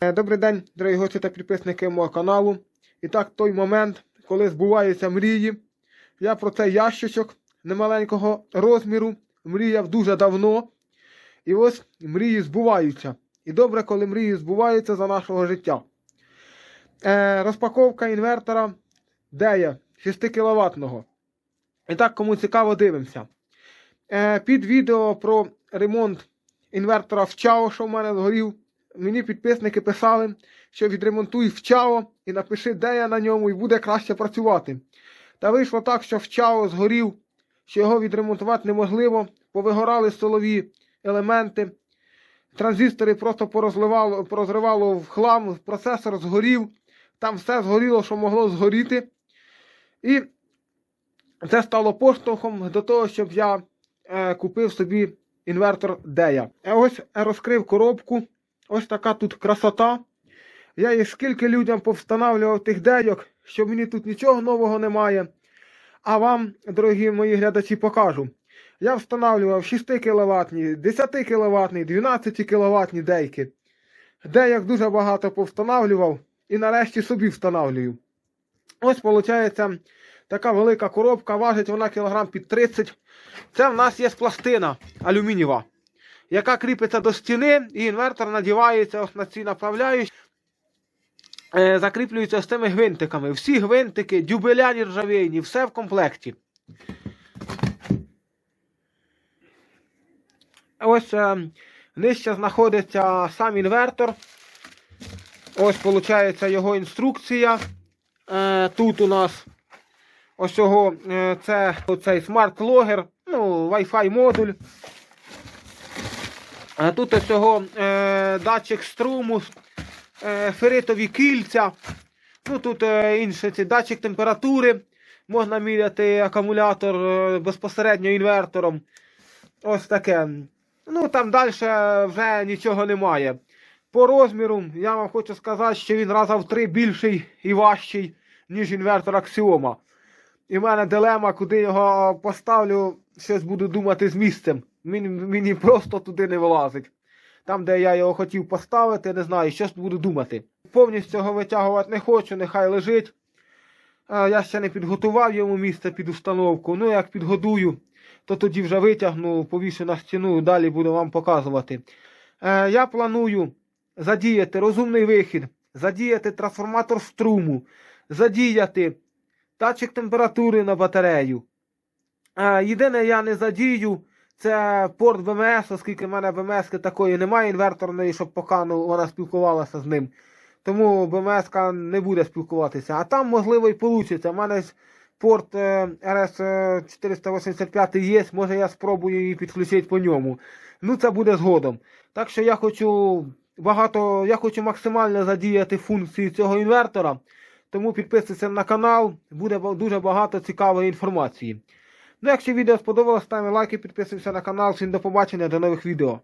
Е, Добрий день, дорогі гості та підписники мого каналу. І так, той момент, коли збуваються мрії. Я про цей ящичок немаленького розміру мріяв дуже давно. І ось мрії збуваються. І добре, коли мрії збуваються за нашого життя. Е, розпаковка інвертора Дея 6 кВт. І так, кому цікаво, дивимося. Е, під відео про ремонт інвертора в ЧАО, що в мене згорів, мені підписники писали, що відремонтуй в ЧАО і напиши, де я на ньому, і буде краще працювати. Та вийшло так, що в ЧАО згорів, що його відремонтувати неможливо, повигорали силові елементи, транзистори просто порозливало, порозривало в хлам, процесор згорів, там все згоріло, що могло згоріти. І це стало поштовхом до того, щоб я е, купив собі інвертор Дея. А ось розкрив коробку. Ось така тут красота. Я їх скільки людям повстановлював тих дейок, що мені тут нічого нового немає. А вам, дорогі мої глядачі, покажу. Я встановлював 6 кВт, 10 кВт, 12 кВт дейки. Деяк дуже багато повстановлював і нарешті собі встановлюю. Ось, виходить, така велика коробка, важить вона кілограм під 30. Це в нас є пластина алюмінієва, яка кріпиться до стіни, і інвертор надівається ось на ці направляючі. Е, закріплюється з цими гвинтиками. Всі гвинтики, дюбеляні ржавейні, все в комплекті. Ось е, нижче знаходиться сам інвертор. Ось, виходить, його інструкція. Е, тут у нас ось цього, це оцей смарт-логер, ну, Wi-Fi модуль. Тут ось цього е, датчик струму, е, феритові кільця. Ну, тут е, інший цей датчик температури. Можна міряти акумулятор е, безпосередньо інвертором. Ось таке. Ну, там далі вже нічого немає. По розміру я вам хочу сказати, що він раза в три більший і важчий, ніж інвертор Аксіома. І в мене дилема, куди його поставлю, щось буду думати з місцем. Мені, мені просто туди не вилазить. Там, де я його хотів поставити, не знаю, щось буду думати. Повністю його витягувати не хочу, нехай лежить. Е, Я ще не підготував йому місце під установку. Ну, як підгодую, то тоді вже витягну, повішу на стіну, далі буду вам показувати. Е, Я планую задіяти розумний вихід, задіяти трансформатор струму, задіяти датчик температури на батарею. Е, Єдине, я не задію, це порт БМС, оскільки в мене БМС такої немає інверторної, щоб поки ну, вона спілкувалася з ним. Тому БМС не буде спілкуватися. А там, можливо, і вийде. У мене порт е, RS485 є, може я спробую її підключити по ньому. Ну, це буде згодом. Так що я хочу багато, я хочу максимально задіяти функції цього інвертора. Тому підписуйтесь на канал, буде дуже багато цікавої інформації. Ну, якщо відео сподобалось, ставимо лайки, підписуємося на канал. Всім до побачення, до нових відео.